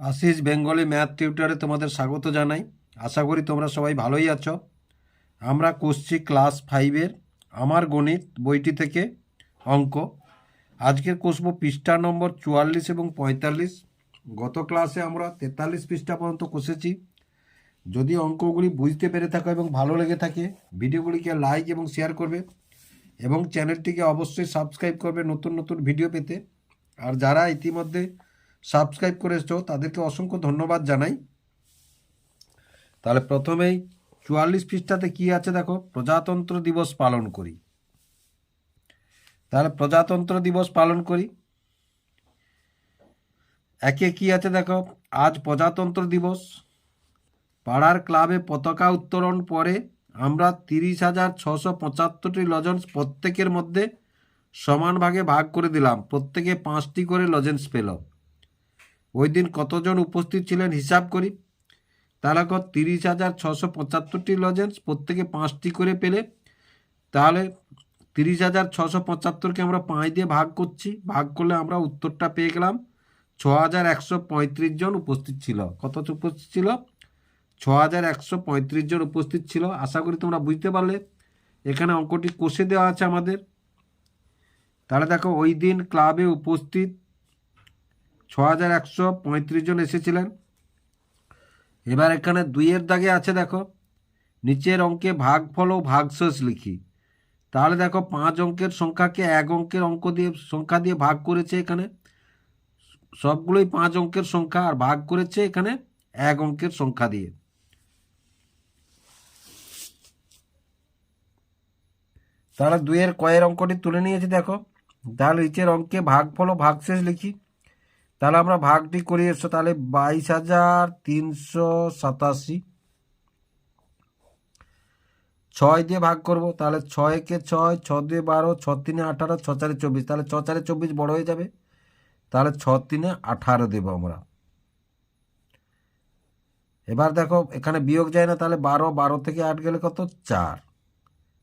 Ashis Bengali math টিউটারে তোমাদের স্বাগত জানাই। আশা করি তোমরা সবাই ভালোই আছো। আমরা করছি ক্লাস ফাইভের আমার গণিত বইটি থেকে অঙ্ক। আজকের কষবো পৃষ্ঠা নম্বর চুয়াল্লিশ এবং পঁয়তাল্লিশ। গত ক্লাসে আমরা তেতাল্লিশ পৃষ্ঠা পর্যন্ত কষেছি। যদি অঙ্কগুলি বুঝতে পেরে থাকো এবং ভালো লেগে থাকে, ভিডিওগুলিকে লাইক এবং শেয়ার করবে এবং চ্যানেলটিকে অবশ্যই সাবস্ক্রাইব করবে নতুন নতুন ভিডিও পেতে। আর যারা ইতিমধ্যে সাবস্ক্রাইব করেছ তাদেরকে অসংখ্য ধন্যবাদ জানাই। তাহলে প্রথমেই চুয়াল্লিশ পৃষ্ঠাতে কি আছে দেখো? প্রজাতন্ত্র দিবস পালন করি। তাহলে প্রজাতন্ত্র দিবস পালন করি। একে কি আছে দেখো? আজ প্রজাতন্ত্র দিবস। পাড়ার ক্লাবে পতাকা উত্তোলন পরে আমরা তিরিশ হাজার ছশো পঁচাত্তরটি লজেন্স প্রত্যেকের মধ্যে সমান ভাগে ভাগ করে দিলাম। প্রত্যেকে পাঁচটি করে লজেন্স পেল। ওই দিন কতজন উপস্থিত ছিলেন হিসাব করি। তাহলে কত তিরিশ হাজার ছশো পঁচাত্তরটি লজেন্স প্রত্যেকে পাঁচটি করে পেলে। তাহলে তিরিশ হাজার ছশো পঁচাত্তরকে আমরা পাঁচ দিয়ে ভাগ করছি। ভাগ করলে আমরা উত্তরটা পেয়ে গেলাম ছ হাজার একশো পঁয়ত্রিশ জন উপস্থিত ছিল। কত উপস্থিত ছিল? ছ হাজার একশো পঁয়ত্রিশ জন উপস্থিত ছিল। আশা করি তোমরা বুঝতে পারলে। এখানে অঙ্কটি কষে দেওয়া আছে আমাদের। তাহলে দেখো ওই দিন ক্লাবে উপস্থিত ছ হাজার একশো জন এসেছিলেন। এবার এখানে দুইয়ের দাগে আছে দেখো, নিচের অঙ্কে ভাগফল ও ভাগশেষ লিখি। তাহলে দেখো পাঁচ অঙ্কের সংখ্যাকে এক অঙ্কের অঙ্ক দিয়ে, সংখ্যা দিয়ে ভাগ করেছে এখানে। সবগুলোই পাঁচ অঙ্কের সংখ্যা আর ভাগ করেছে এখানে এক অঙ্কের সংখ্যা দিয়ে। তাহলে দুইয়ের কয়ের অঙ্কটি তুলে নিয়েছি দেখো। তাহলে নিচের অঙ্কে ভাগফল ও ভাগশেষ লিখি। তাহলে আমরা ভাগটি করি এসো, তাহলে বাইশ হাজার তিনশো সাতাশি। ছয় দিয়ে ভাগ করব, তাহলে ছয়কে ছয় ছ দিয়ে বারো ছ তিনে আঠারো ছ চারে চব্বিশ। তাহলে ছ চারে চব্বিশ বড় হয়ে যাবে। তাহলে ছ তিনে আঠারো দেবো আমরা। এবার দেখো, এখানে বিয়োগ যায় না, তাহলে বারো বারো থেকে আট গেলে কত? চার।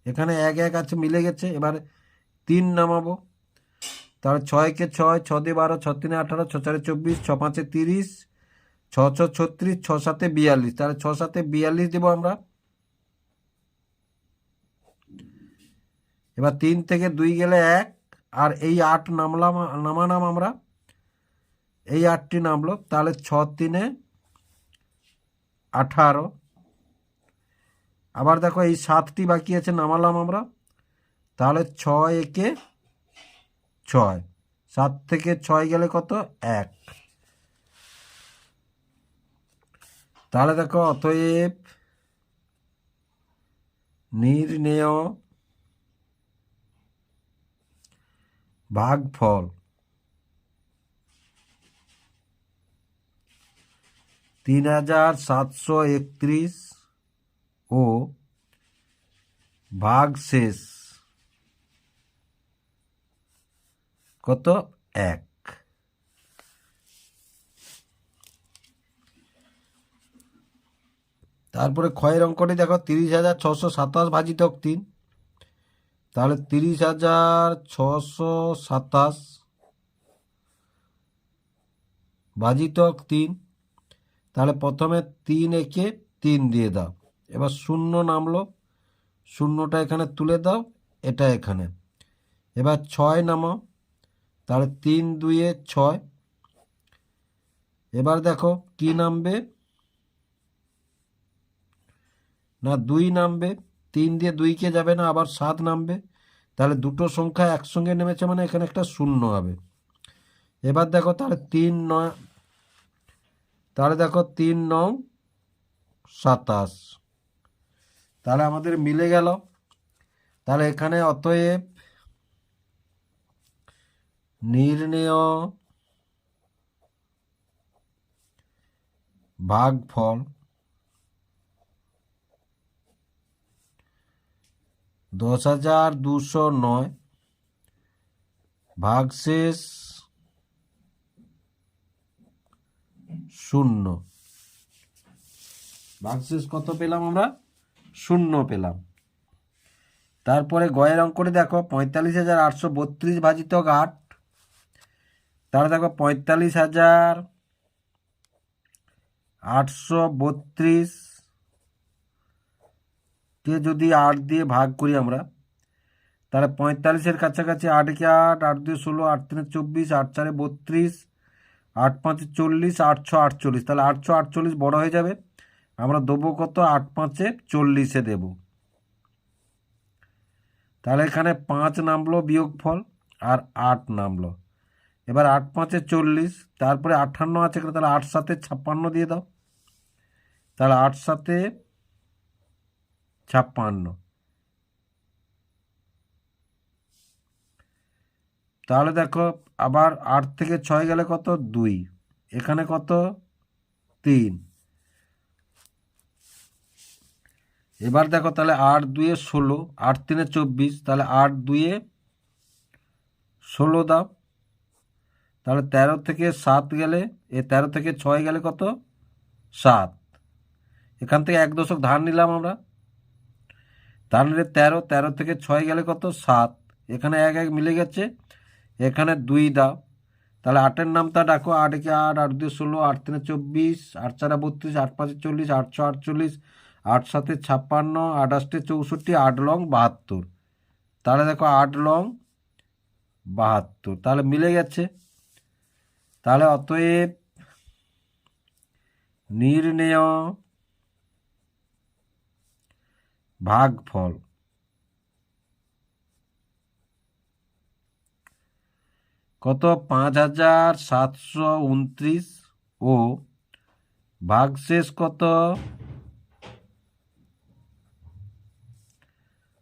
এখানে এক এক আছে, মিলে গেছে। এবার তিন নামাবো। তাহলে ছয় ছয়কে ছয়, ছ দিয়ে বারো, ছ তিনে আঠারো, ছ চারে চব্বিশ, ছ পাঁচে তিরিশ, ছ ছ ছত্রিশ, ছ সাতে বিয়াল্লিশ। তাহলে ছ সাতে বিয়াল্লিশ দেবো আমরা। এবার তিন থেকে দুই গেলে এক, আর এই আট নামলাম নামানাম আমরা। এই আটটি নামলো, তাহলে ছ তিনে আঠারো। আবার দেখো এই সাতটি বাকি আছে, নামালাম আমরা। তাহলে ছয় একে ছয়। সাত থেকে ছয় গেলে কত? এক। তাহলে দেখো, অতএব নির্ণেয় ভাগফল তিন হাজার সাতশো একত্রিশ ও ভাগশেষ কত? এক। তারপরে ক্ষয়ের অঙ্কটি দেখো, তিরিশ হাজার ছশো সাতাশ ভাজিতক তিন। তাহলে তিরিশ হাজার ছশো সাতাশ ভাজিতক তিন। তাহলে প্রথমে তিন একে তিন দিয়ে দাও। এবার শূন্য নামলো। শূন্যটা এখানে তুলে দাও, এটা এখানে। এবার ছয় নামাও। তাহলে তিন দুইয়ে ছয়। এবার দেখো কি নামবে? না, দুই নামবে। তিন দিয়ে দুইকে যাবে না, আবার সাত নামবে। তাহলে দুটো সংখ্যা একসঙ্গে নেমেছে মানে এখানে একটা শূন্য হবে। এবার দেখো তাহলে তিন নয়, তাহলে দেখো তিন নং সাতাশ। তাহলে আমাদের মিলে গেল। তাহলে এখানে অতএব নির্ণেয় ভাগফল দশ হাজার দুশো নয় ভাগশেষ শূন্য। ভাগশেষ কত পেলাম আমরা? শূন্য পেলাম। তারপরে গয়ের অঙ্কটি দেখো, পঁয়তাল্লিশ হাজার আটশো বত্রিশ ভাজিত আট তাহলে দেখো পঁয়তাল্লিশ হাজার আটশো বত্রিশ কে যদি আট দিয়ে ভাগ করি আমরা, তাহলে পঁয়তাল্লিশের কাছাকাছি আটকে আট আট দুই ষোলো, আট তিনে চব্বিশ, আট চারে বত্রিশ, আট পাঁচে চল্লিশ, আটশো আটচল্লিশ। তাহলে আটশো আটচল্লিশ বড় হয়ে যাবে। আমরা দেবো কত? আট পাঁচে চল্লিশে দেব। তাহলে এখানে পাঁচ নামলো বিয়োগফল আর আট নামলো। এবার আট পাঁচে চল্লিশ, তারপরে আটান্ন আছে এখানে, তাহলে আট সাথে ছাপ্পান্ন দিয়ে দাও। তাহলে আট সাথে ছাপ্পান্ন। তাহলে দেখো, আবার আট থেকে ছয় গেলে কত? দুই। এখানে কত? তিন। এবার দেখো, তাহলে আট দুয়ে ষোলো, আট তিনে চব্বিশ, তাহলে আট দুয়ে ষোলো দাও। তাহলে তেরো থেকে সাত গেলে, এ তেরো থেকে ছয় গেলে কত? সাত। এখান থেকে এক দশক ধার নিলাম আমরা। তাহলে তেরো তেরো থেকে ছয় গেলে কত? সাত। এখানে এক এক মিলে গেছে। এখানে দুই দাও। তাহলে আটের নামটা ডাকো। আট একে আট আট দুই ষোলো, আট তিনে চব্বিশ, আট চারা বত্রিশ, আট পাঁচে চল্লিশ আটশো আটচল্লিশ, আট সাতে ছাপ্পান্ন, আট আষ্টে চৌষট্টি, আট লং বাহাত্তর। তাহলে দেখো আট লং বাহাত্তর। তাহলে মিলে গেছে। তাহলে অতএব নির্ণেয় ভাগফল। কত? পাঁচ হাজার সাতশো উনত্রিশ। ও ভাগশেষ কত?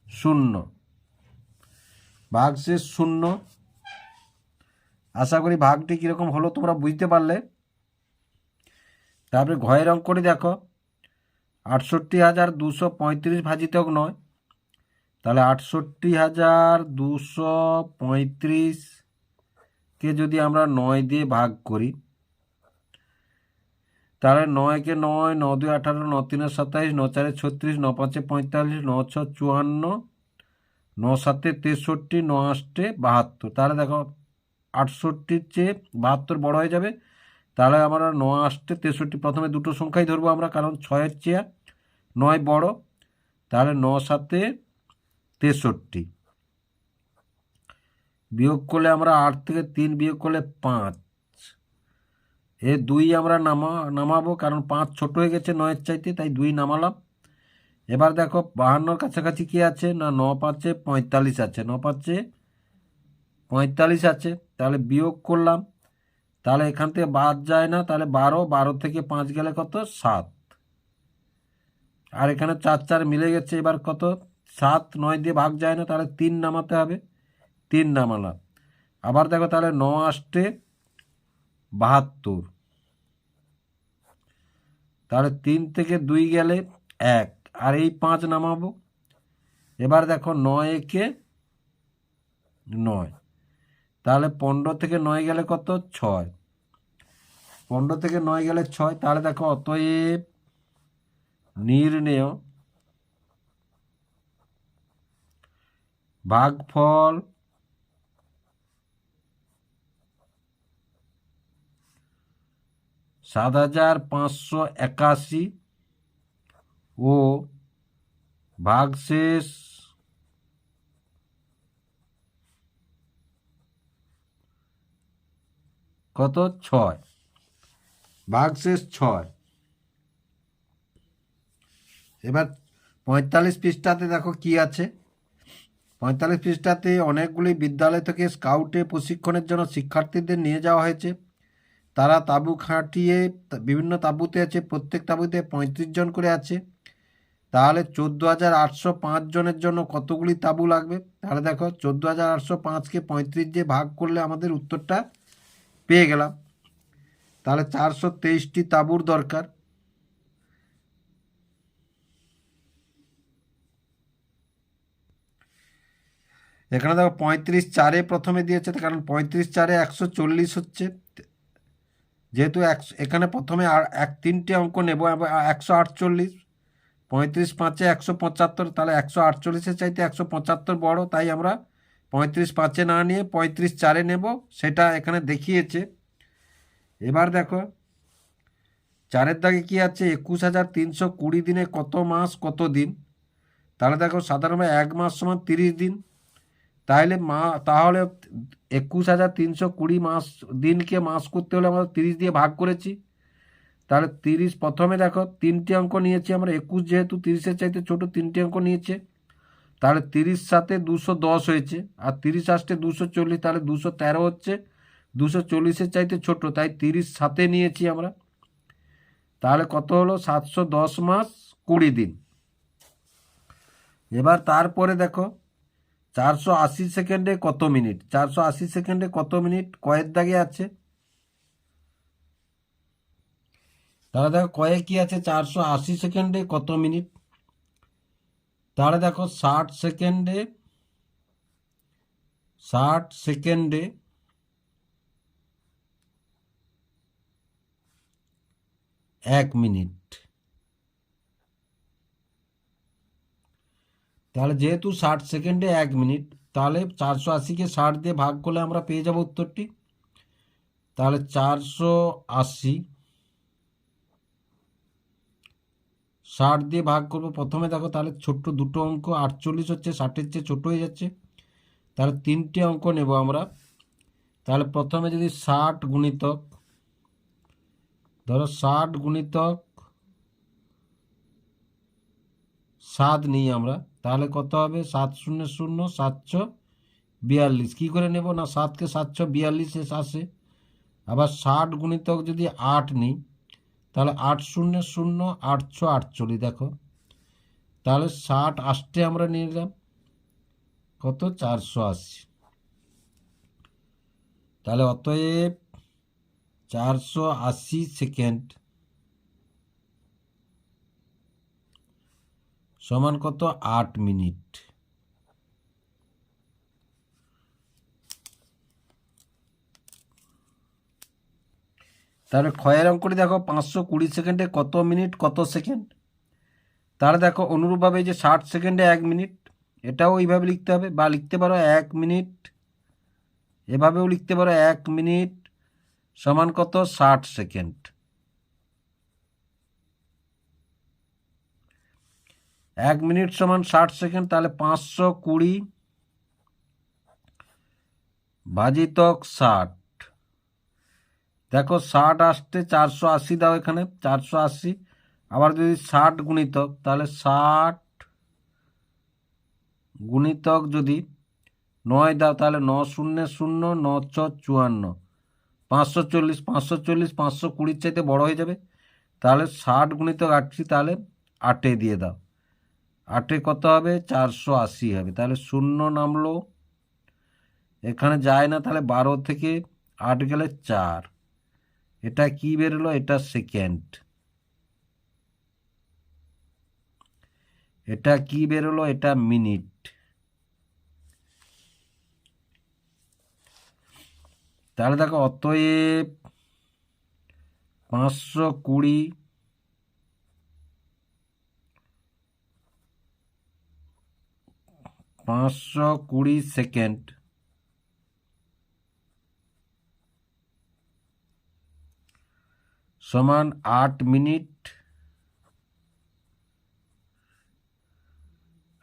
শূন্য। ভাগশেষ শূন্য। আশা করি ভাগটি কীরকম হলো তোমরা বুঝতে পারলে। তারপরে ঘয়ের অঙ্ক করে দেখো। আটষট্টি হাজার দুশো পঁয়ত্রিশ ভাজিতক নয়। তাহলে আটষট্টি হাজার দুশো পঁয়ত্রিশকে যদি আমরা নয় দিয়ে ভাগ করি, তাহলে নয়কে নয় ন দুই আঠারো ন তিনে সাতাইশ ন চারে ছত্রিশ ন পাঁচে পঁয়তাল্লিশ ন ছ চুয়ান্ন ন সাতে তেষট্টি ন আষ্টে বাহাত্তর। তাহলে দেখো আটষট্টির চেয়ে বাহাত্তর বড় হয়ে যাবে। তাহলে আমরা ন আসতে তেষট্টি, প্রথমে দুটো সংখ্যাই ধরবো আমরা, কারণ ছয়ের চেয়ে নয় বড়। তাহলে ন সাতে তেষট্টি। বিয়োগ করলে আমরা আট থেকে তিন, বিয়োগ করলে পাঁচ। এ দুই আমরা নামা, নামাবো, কারণ পাঁচ ছোট হয়ে গেছে নয়ের চাইতে, তাই দুই নামালাম। এবার দেখো বাহান্নর কাছাকাছি কি আছে? না ন পাঁচে পঁয়তাল্লিশ আছে। ন পাঁচে পঁয়তাল্লিশ আছে, তাহলে বিয়োগ করলাম, তাহলে এখান থেকে বাদ যায় না, তাহলে বারো বারো থেকে পাঁচ গেলে কত? সাত। আর এখানে চার চার মিলে গেছে, এবার কত? সাত, নয় দিয়ে ভাগ যায় না, তাহলে তিন নামাতে হবে, তিন নামালাম। আবার দেখো তাহলে ন আষ্টে বাহাত্তর। তাহলে তিন থেকে দুই গেলে এক, আর এই পাঁচ নামাবো। এবার দেখো নয় একে নয়। তাহলে পনেরো থেকে নয় গেলে কত? ছয়। পনেরো থেকে নয় গেলে ছয়, তাহলে দেখো অতএব নির্ণেয় ভাগফল সাত হাজার পাঁচশো একাশি ও ভাগশেষ কত? ছয়। ভাগশেষ ছয়। এবার পঁয়তাল্লিশ পৃষ্ঠাতে দেখো কি আছে। পঁয়তাল্লিশ পৃষ্ঠাতে অনেকগুলি বিদ্যালয় থেকে স্কাউটে প্রশিক্ষণের জন্য শিক্ষার্থীদের নিয়ে যাওয়া হয়েছে। তারা তাঁবু খাটিয়ে বিভিন্ন তাঁবুতে আছে, প্রত্যেক তাঁবুতে পঁয়ত্রিশ জন করে আছে। তাহলে চোদ্দ হাজার আটশো পাঁচ জনের জন্য কতগুলি তাঁবু লাগবে? তাহলে দেখো, চোদ্দ হাজার আটশো পাঁচকে পঁয়ত্রিশ দিয়ে ভাগ করলে আমাদের উত্তরটা পেয়ে গেলাম। তাহলে চারশো তেইশটি তাঁবুর দরকার। এখানে দেখো পঁয়ত্রিশ চারে প্রথমে দিয়েছে কারণ পঁয়ত্রিশ চারে একশো চল্লিশ হচ্ছে। যেহেতু এখানে প্রথমে আর এক, তিনটে অঙ্ক নেব একশো আটচল্লিশ, পঁয়ত্রিশ পাঁচে একশো পঁচাত্তর, তাহলে একশো আটচল্লিশের চাইতে একশো পঁচাত্তর বড়, তাই আমরা পঁয়ত্রিশ পাঁচে না নিয়ে পঁয়ত্রিশ চারে নেব, সেটা এখানে দেখিয়েছে। এবার দেখো, চারের দাগে কি আছে? একুশ হাজার তিনশো কুড়ি দিনে কত মাস, কত দিন? তাহলে দেখো সাধারণত এক মাস সমান তিরিশ দিন। তাহলে মা, তাহলে একুশ হাজার তিনশো কুড়ি মাস, দিনকে মাস করতে হলে আমরা তিরিশ দিয়ে ভাগ করেছি। তাহলে তিরিশ, প্রথমে দেখো, তিনটি অঙ্ক নিয়েছি আমরা, একুশ যেহেতু তিরিশের চাইতে ছোট, তিনটি অঙ্ক নিয়েছে। তাহলে তিরিশ সাথে দুশো দশ হয়েছে, আর তিরিশ আসতে দুশো চল্লিশ, তাহলে দুশো তেরো হচ্ছে, দুশো চল্লিশের চাইতে ছোট, তাই তিরিশ সাথে নিয়েছি আমরা। তাহলে কত হলো? সাতশো দশ মাস কুড়ি দিন। এবার তারপরে দেখো, চারশো আশি সেকেন্ডে কত মিনিট? চারশো আশি সেকেন্ডে কত মিনিট? কয়ের দাগে আছে। তাহলে দেখো কয়ে কি আছে? চারশো আশি সেকেন্ডে কত মিনিট? তাহলে দেখো ষাট সেকেন্ডে ষাট সেকেন্ডে এক মিনিট তাহলে যেহেতু ষাট সেকেন্ডে এক মিনিট তাহলে চারশো আশিকে ষাট দিয়ে ভাগ করলে আমরা পেয়ে যাব উত্তরটি। তাহলে চারশো আশি ষাট দিয়ে ভাগ করব প্রথমে, দেখো তাহলে ছোট্ট দুটো অঙ্ক, আটচল্লিশ হচ্ছে, ষাটের চেয়ে ছোটো হয়ে যাচ্ছে। তাহলে তিনটে অঙ্ক নেব আমরা। তাহলে প্রথমে যদি ষাট গুণিতক, ধরো ষাট গুণিতক সাত নিই আমরা, তাহলে কত হবে? সাত শূন্য শূন্য সাতশো বিয়াল্লিশ। কী করে নেব? না, সাতকে সাতশো বিয়াল্লিশে আসে। আবার ষাট গুণিতক যদি আট নিই তাহলে আট শূন্য শূন্য আটশো আটচল্লিশ দেখো। তাহলে ষাট আষ্টে আমরা নিয়ে নিলাম। কত? চারশো আশি। তাহলে অতএব চারশো আশি সেকেন্ড। সমান কত? আট মিনিট। তাহলে ক্ষয়ের অঙ্কটি দেখো পাঁচশো কুড়ি সেকেন্ডে কত মিনিট, কত সেকেন্ড? তাহলে দেখো অনুরূপভাবে যে ষাট সেকেন্ডে এক মিনিট, এটাও এইভাবে লিখতে হবে, বা লিখতে পারো এক মিনিট, এভাবেও লিখতে পারো এক মিনিট সমান কত? ষাট সেকেন্ড। এক মিনিট সমান ষাট সেকেন্ড, তাহলে পাঁচশো কুড়ি ভাজিতক ষাট। দেখো ষাট আসতে চারশো আশি দাও এখানে, চারশো আশি। আবার যদি ষাট গুণিতক, তাহলে ষাট গুণিতক যদি নয় দাও, তাহলে ন শূন্য শূন্য, ন ছ চুয়ান্ন। পাঁচশো চল্লিশ পাঁচশো চল্লিশ, পাঁচশো কুড়ির চাইতে বড় হয়ে যাবে। তাহলে ষাট গুণিতক আটটি তাহলে আটে দিয়ে দাও। আটে কত হবে? চারশো আশি হবে। তাহলে শূন্য নামলো। এখানে যায় না, তাহলে বারো থেকে আট গেলে চার। এটা কি বেরোলো? এটা সেকেন্ড এটা কি বেরোলো? এটা মিনিট তাহলে দেখো, অতএব পাঁচশো কুড়ি পাঁচশো কুড়ি সেকেন্ড সমান আট মিনিট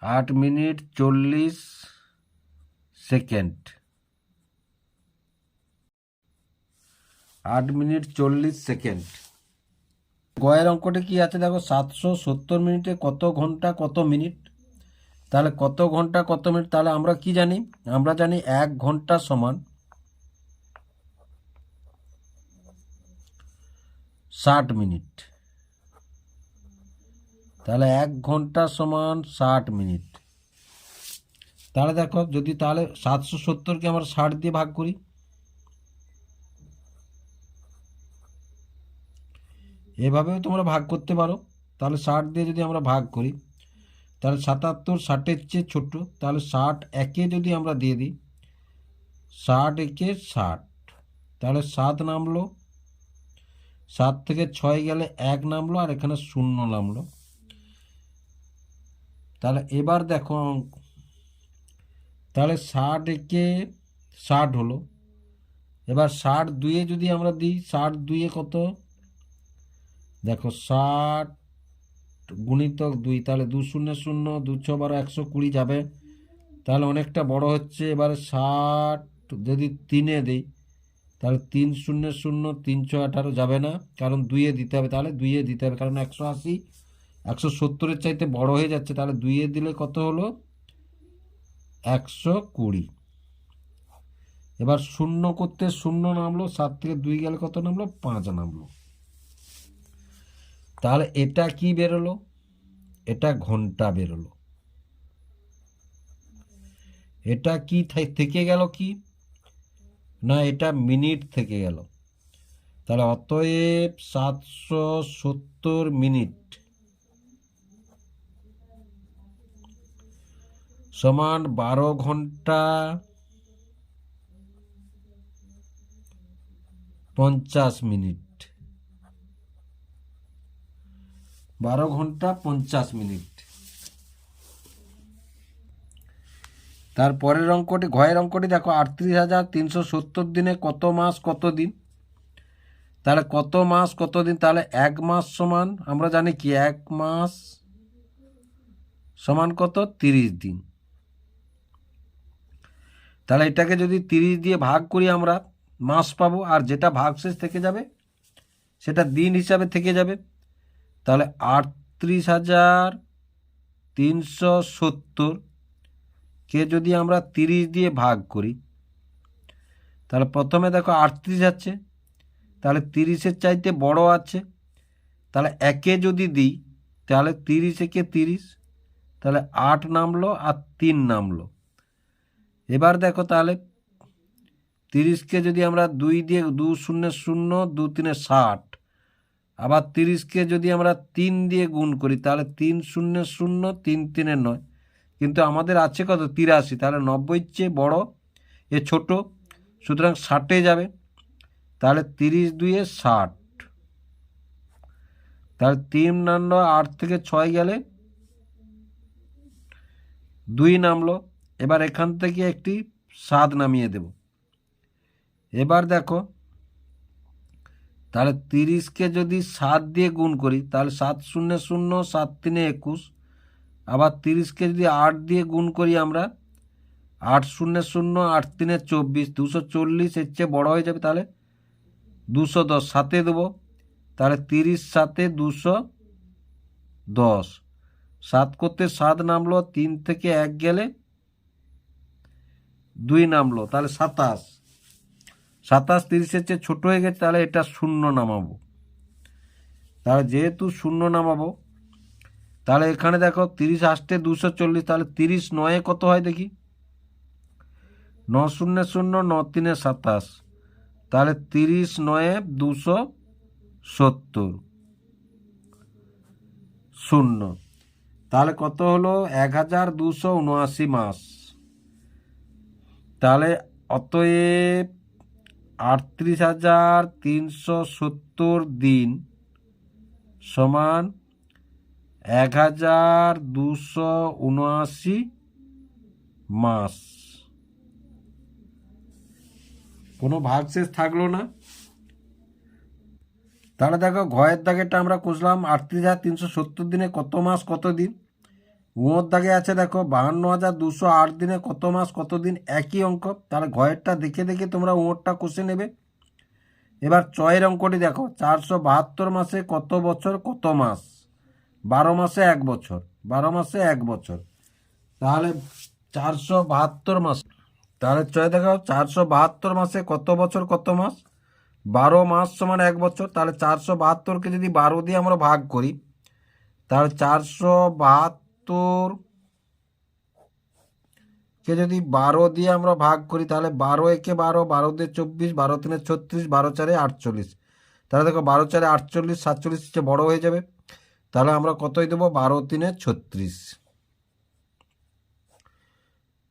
আট মিনিট চল্লিশ সেকেন্ড। আট মিনিট চল্লিশ সেকেন্ড। গয়ের অঙ্কটা কি আছে? দেখো, সাতশো সত্তর মিনিটে কত ঘণ্টা কত মিনিট? তাহলে কত ঘণ্টা কত মিনিট? তাহলে আমরা কি জানি? আমরা জানি এক ঘণ্টা সমান ষাট মিনিট। তাহলে এক ঘণ্টা সমান ষাট মিনিট। তাহলে দেখো, যদি তাহলে সাতশো সত্তরকে আমরা ষাট দিয়ে ভাগ করি। এভাবেও তোমরা ভাগ করতে পারো। তাহলে ষাট দিয়ে যদি আমরা ভাগ করি, তাহলে সাতাত্তর ষাটের চেয়ে ছোট তাহলে ষাট একে যদি আমরা দিয়ে দিই, ষাট একে ষাট, তাহলে সাত নামলো সাত থেকে ছয় গেলে এক নামলো আর এখানে শূন্য নামলো। তাহলে এবার দেখো, তাহলে ষাট একে ষাট হলো। এবার ষাট দুয়ে যদি আমরা দিই, ষাট দুয়ে কত? দেখো ষাট গুণিতক দুই, তাহলে দু শূন্য শূন্য, দু ছ বারো একশো কুড়ি যাবে। তাহলে অনেকটা বড় হচ্ছে। এবারে ষাট যদি তিনে দিই তাহলে তিন শূন্য শূন্য তিন ছ আঠারো যাবে না, কারণ দুইয়ে দিতে হবে। তাহলে দুইয়ে দিতে হবে, কারণ একশো আশি, একশো সত্তরের চাইতে বড় হয়ে যাচ্ছে। তাহলে দুইয়ে দিলে কত হলো? একশো কুড়ি। এবার শূন্য করতে শূন্য নামলো, সাত থেকে দুই গেলে কত নামলো? পাঁচ নামলো। তাহলে এটা কি বেরোলো? এটা ঘণ্টা বেরোলো। এটা কি থেকে গেল কি? না, এটা মিনিট থেকে গেল। তাহলে অতএব সাতশো সত্তর মিনিট সমান বারো ঘণ্টা পঞ্চাশ মিনিট। বারো ঘণ্টা পঞ্চাশ মিনিট। তারপরের অঙ্কটি, ঘয়ের অঙ্কটি দেখো, আটত্রিশ হাজার তিনশো সত্তর দিনে কত মাস, কত দিন? তাহলে কত মাস, কত দিন? তাহলে এক মাস সমান, আমরা জানি কি, এক মাস সমান কত? তিরিশ দিন। তাহলে এটাকে যদি তিরিশ দিয়ে ভাগ করি আমরা, মাস পাবো, আর যেটা ভাগশেষ থেকে যাবে, সেটা দিন হিসাবে থেকে যাবে। তাহলে আটত্রিশ হাজার তিনশো সত্তর কে যদি আমরা তিরিশ দিয়ে ভাগ করি, তাহলে প্রথমে দেখো আটত্রিশ আছে তাহলে তিরিশের চাইতে বড় আছে, তাহলে একে যদি দিই, তাহলে তিরিশ একে তিরিশ, তাহলে আট নামলো আর তিন নামলো। এবার দেখো তাহলে তিরিশকে যদি আমরা দুই দিয়ে, দু শূন্য শূন্য, দু তিনে ষাট, আবার তিরিশকে যদি আমরা তিন দিয়ে গুণ করি, তাহলে তিন শূন্য শূন্য, তিন তিনে নয় কিন্তু আমাদের আছে কত? তিরাশি। তাহলে নব্বইয়ের চেয়ে বড়, এ ছোট, সুতরাং ষাটে যাবে। তাহলে তিরিশ দুইয়ে ষাট। তাহলে তিন নামলো আট থেকে ছয় গেলে দুই নামলো। এবার এখান থেকে একটি সাত নামিয়ে দেব। এবার দেখো, তাহলে তিরিশকে যদি সাত দিয়ে গুণ করি, তাহলে সাত শূন্য শূন্য, সাত তিনে একুশ আবার তিরিশকে যদি আট দিয়ে গুণ করি আমরা, আট শূন্য শূন্য, আট তিনে চব্বিশ, দুশো চল্লিশ এর চেয়ে বড়ো হয়ে যাবে তাহলে? দুশো দশ, সাতে দেবো। তাহলে তিরিশ সাতে দুশো দশ। সাত করতে সাত নামলো, তিন থেকে এক গেলে দুই নামলো, তাহলে সাতাশ। সাতাশ তিরিশের চেয়ে ছোটো হয়ে গেছে, তাহলে এটা শূন্য নামাবো। তাহলে যেহেতু শূন্য নামাবো তাহলে এখানে দেখো তিরিশ আসতে দুশো চল্লিশ, তাহলে তিরিশ নয়ে কত হয় দেখি? ন শূন্য শূন্য ন তিনে সাতাশ। তাহলে তিরিশ নয়ে দুশো সত্তর। শূন্য। তাহলে কত হলো? এক হাজার দুশো উনআশি মাস। তাহলে অতএব আটত্রিশ হাজার তিনশো সত্তর দিন সমান এক হাজার দুশো উনআশি মাস। কোনো ভাগশেষ থাকল না। তাহলে দেখো, ঘয়ের দাগেরটা আমরা কষলাম আটত্রিশ হাজার তিনশো সত্তর দিনে কত মাস, কত দিন? উঁয়োর দাগে আছে দেখো, বাহান্ন হাজার দুশো আট দিনে কত মাস, কত দিন? একই অঙ্ক। তাহলে ঘয়েরটা দেখে দেখে তোমরা উঁয়োরটা কষে নেবে। এবার চয়ের অঙ্কটি দেখো, চারশো বাহাত্তর মাসে কত বছর, কত মাস? বারো মাসে এক বছর, বারো মাসে এক বছর। তাহলে চারশো বাহাত্তর মাস তাহলে চয় দেখো চারশো বাহাত্তর মাসে কত বছর, কত মাস? বারো মাস সমান এক বছর, তাহলে চারশো বাহাত্তরকে যদি বারো দিয়ে আমরা ভাগ করি, তাহলে চারশো বাহাত্তর কে যদি বারো দিয়ে আমরা ভাগ করি, তাহলে বারো একে বারো বারো দিয়ে চব্বিশ, বারো তিনে ছত্রিশ, বারো চারে আটচল্লিশ। তাহলে দেখো বারো চারে আটচল্লিশ, সাতচল্লিশ বড় হয়ে যাবে। তাহলে আমরা কতই দেবো? বারো তিনে ছত্রিশ।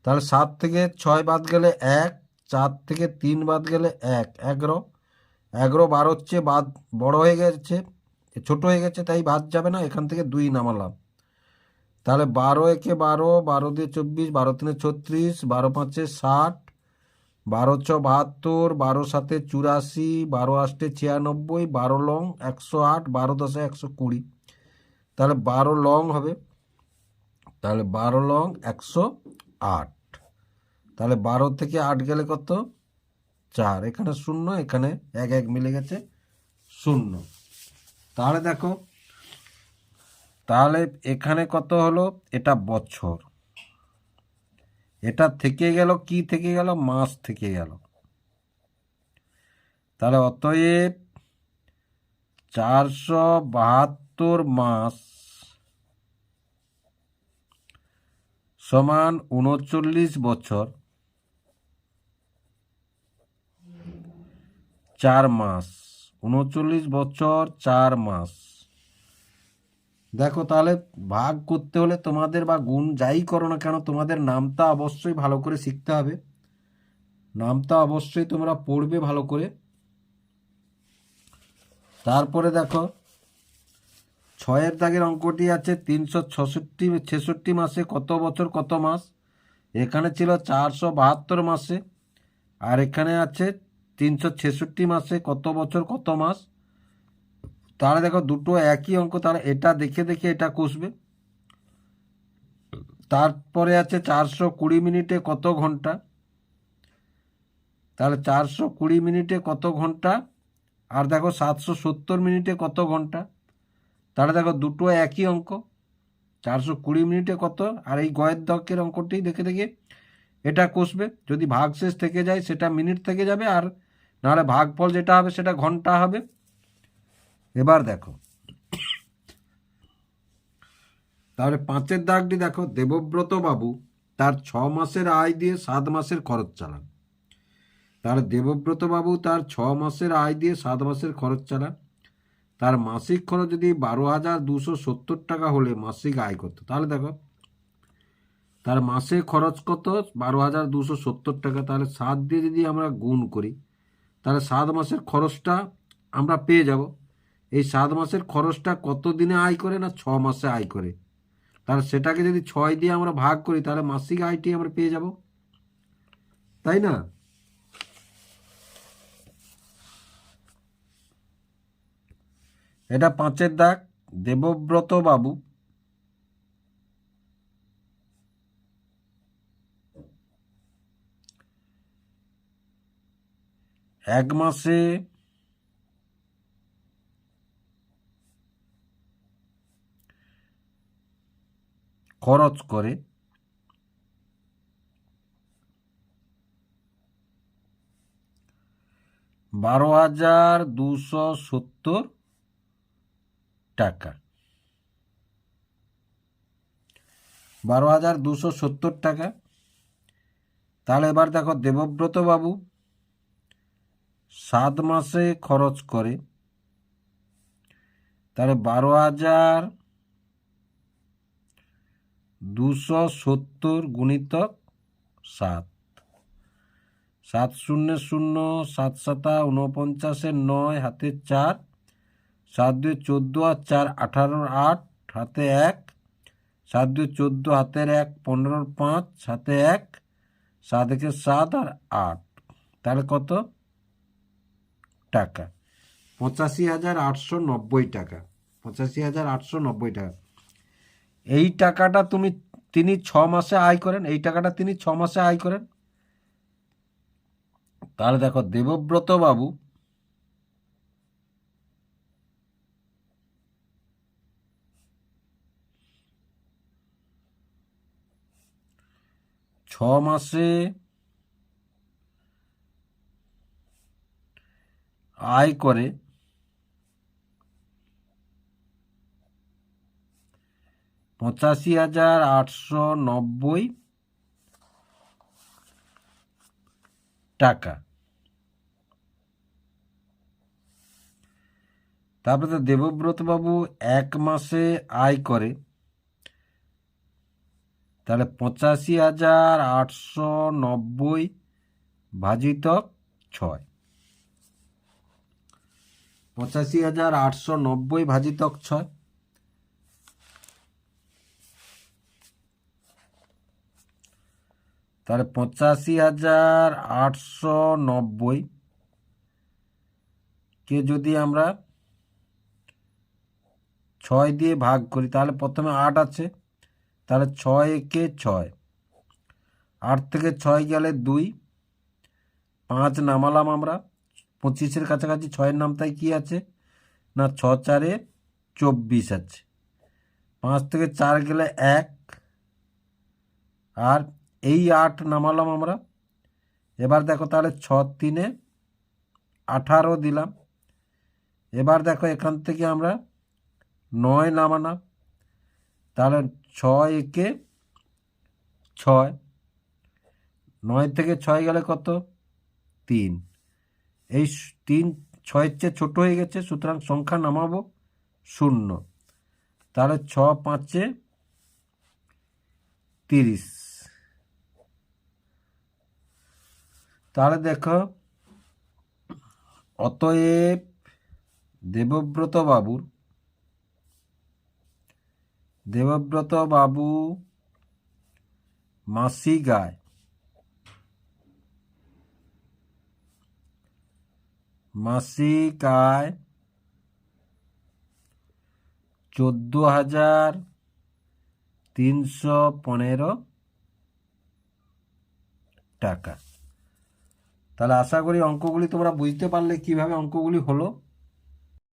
তাহলে সাত থেকে ছয় বাদ গেলে এক, চার থেকে তিন বাদ গেলে এক, এগারো। এগারো বারো হচ্ছে বাদ, বড় হয়ে গেছে, ছোট হয়ে গেছে, তাই বাদ যাবে না, এখান থেকে দুই নামালাম। তাহলে বারো একে বারো বারো দিয়ে চব্বিশ, বারো তিনে ছত্রিশ, বারো পাঁচে ষাট বারোশো বাহাত্তর, বারো সাতে চুরাশি, বারো আষ্টে ছিয়ানব্বই, বারো লং একশো আট, বারো দশে একশো কুড়ি। তাহলে বারো লং হবে। তাহলে বারো লং একশো আট। তাহলে বারো থেকে আট গেলে কত? চার। এখানে শূন্য, এখানে এক এক মিলে গেছে শূন্য। তাহলে দেখো, তাহলে এখানে কত হলো? এটা বছর। এটা থেকে গেল, কি থেকে গেল? মাস থেকে গেল। তাহলে অতএব চারশো বাহাত্তর মাস সমান উনচল্লিশ বছর চার মাস। উনচল্লিশ বছর চার মাস। দেখো তাহলে ভাগ করতে হলে তোমাদের বা গুণ যাই করো না কেন, তোমাদের নামটা অবশ্যই ভালো করে শিখতে হবে। নামটা অবশ্যই তোমরা পড়বে ভালো করে। তারপরে দেখো ছয়ের দাগের অঙ্কটি আছে তিনশো ছষট্টি, ছেষট্টি মাসে কত বছর, কত মাস? এখানে ছিল চারশো বাহাত্তর মাসে। আর এখানে আছে তিনশো ছেষট্টি মাসে কত বছর, কত মাস? তাহলে দেখো দুটো একই অঙ্ক, তাহলে এটা দেখে দেখে এটা কষবে। তারপরে আছে চারশো কুড়ি মিনিটে কত ঘণ্টা? তাহলে চারশো কুড়ি মিনিটে কত ঘণ্টা? আর দেখো সাতশো সত্তর মিনিটে কত ঘণ্টা? তাহলে দেখো দুটো একই অঙ্ক। চারশো কুড়ি মিনিটে কত? আর এই গয়ের দকের অঙ্কটি দেখে দেখে এটা কষবে। যদি ভাগশেষ থেকে যায়, সেটা মিনিট থেকে যাবে, আর নাহলে ভাগফল যেটা হবে, সেটা ঘণ্টা হবে। এবার দেখো। তাহলে পাঁচের দাগটি দেখো, দেবব্রত বাবু তার ছ মাসের আয় দিয়ে সাত মাসের খরচ চালান। তাহলে দেবব্রত বাবু তার ছ মাসের আয় দিয়ে সাত মাসের খরচ চালান। তার মাসিক খরচ যদি বারো হাজার দুশো সত্তর টাকা হলে মাসিক আয় কত তাহলে দেখো, তার মাসে খরচ কত? বারো হাজার দুশো সত্তর টাকা। তাহলে সাত দিয়ে যদি আমরা গুণ করি, তাহলে সাত মাসের খরচটা আমরা পেয়ে যাব। এই সাত মাসের খরচটা কত দিনে আয় করে না ছ মাসে আয় করে? তাহলে সেটাকে যদি ছয় দিয়ে আমরা ভাগ করি, তাহলে মাসিক আয়টি আমরা পেয়ে যাব। তাই না? এটা পাঁচের দাগ দেবব্রত বাবু। এক মাসে খরচ করে বারো হাজার দুশো সত্তর টাকা। বারো হাজার দুশো সত্তর টাকা। তাহলে এবার দেখো দেবব্রত বাবু সাত মাসে খরচ করে। তাহলে বারো হাজার দুশো সত্তর গুণিতক সাত। সাত শূন্য শূন্য, সাত সাতা উনপঞ্চাশের নয়, হাতে চার। সাত দুই চোদ্দ আর চার আঠারোর আট হাতে এক। সাত দুই চোদ্দ, হাতের এক পনেরোর পাঁচ হাতে এক সাত একে। সাত আর আট তাহলে কত? টাকা। পঁচাশি হাজার আটশো নব্বই টাকা। পঁচাশি হাজার আটশো নব্বই টাকা। এই টাকাটা তুমি, তিনি ছ মাসে আয় করেন। এই টাকাটা তিনি ছ মাসে আয় করেন। তাহলে দেখো দেবব্রত বাবু মাসে আয় করে। পঁচাশি হাজার আটশো নব্বই টাকা। তারপরে তো দেবব্রত বাবু এক মাসে আয় করে। তাহলে পঁচাশি হাজার আটশো নব্বই ভাজিতক ছয়। পঁচাশি হাজার আটশো নব্বই ভাজিতক ছয়। তাহলে পঁচাশি হাজার আটশো নব্বই কে যদি আমরা ছয় দিয়ে ভাগ করি, তাহলে প্রথমে আট আছে। তাহলে ছয় একে ছয়? আট থেকে ছয় গেলে দুই। পাঁচ নামালাম আমরা। পঁচিশের কাছাকাছি ছয়ের নামটায় কি আছে? না, ছ চারে চব্বিশ আছে। পাঁচ থেকে চার গেলে এক। আর এই আট নামালাম আমরা। এবার দেখো তাহলে ছ তিনে আঠারো দিলাম। এবার দেখো এখান থেকে আমরা নয় নামালাম। তাহলে ছয় একে ছয়। নয় থেকে ছয় গেলে কত? তিন। এই তিন, ছয়ের চেয়ে ছোট হয়ে গেছে, সুতরাং সংখ্যা নামাবো শূন্য। তাহলে ছ, পাঁচে তিরিশ। তাহলে দেখো, অতএব দেবব্রত বাবুর দেবব্রত বাবু মাসিক আয় মাসিক আয় চোদ্দ হাজার তিনশো পনেরো টাকা। তাহলে আশা করি অঙ্কগুলি তোমরা বুঝতে পারলে কীভাবে অঙ্কগুলি হলো।